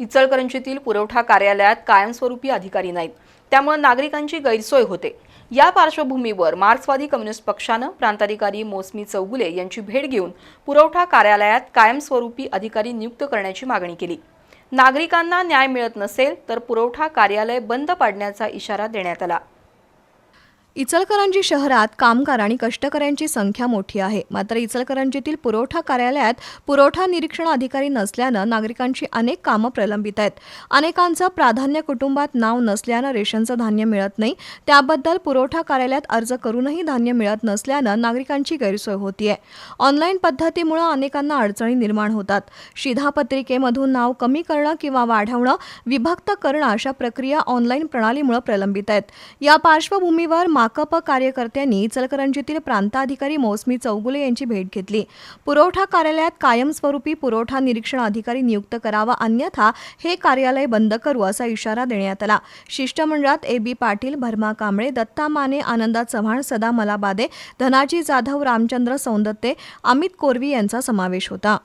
इचलकरंजीतील पुरवठा कार्यालयात कायमस्वरूपी अधिकारी नाहीत. त्यामुळे नागरिकांची गैरसोय होते. या पार्श्वभूमीवर मार्क्सवादी कम्युनिस्ट पक्षानं प्रांताधिकारी मोसमी चौगुले यांची भेट घेऊन पुरवठा कार्यालयात कायमस्वरूपी अधिकारी नियुक्त करण्याची मागणी केली. नागरिकांना न्याय मिळत नसेल तर पुरवठा कार्यालय बंद पाडण्याचा इशारा देण्यात आला. इचलकरंजी शहरात कामगार आणि कष्टकऱ्यांची संख्या मोठी आहे. मात्र इचलकरंजीतील पुरवठा कार्यालयात पुरवठा निरीक्षण अधिकारी नसल्यानं नागरिकांची अनेक कामं प्रलंबित आहेत. अनेकांचं प्राधान्य कुटुंबात नाव नसल्यानं रेशनचं धान्य मिळत नाही. त्याबद्दल पुरवठा कार्यालयात अर्ज करूनही धान्य मिळत नसल्यानं नागरिकांची गैरसोय होतीये. ऑनलाईन पद्धतीमुळे अनेकांना अडचणी निर्माण होतात. शिधापत्रिकेमधून नाव कमी करणं किंवा वाढवणं विभक्त करणं अशा प्रक्रिया ऑनलाईन प्रणालीमुळे प्रलंबित आहेत. या पार्श्वभूमीवर माकप कार्यकर्त्यांनी इचलकरंजीतील प्रांताधिकारी मौसमी चौगुले यांची भेट घेतली. पुरवठा कार्यालयात कायमस्वरूपी पुरवठा निरीक्षण अधिकारी नियुक्त करावा अन्यथा हे कार्यालय बंद करू असा इशारा देण्यात आला. शिष्टमंडळात ए बी पाटील भरमा कांबळे दत्ता माने आनंदा चव्हाण सदा मलाबादे धनाजी जाधव रामचंद्र सौंदत्ते अमित कोरवी यांचा समावेश होता.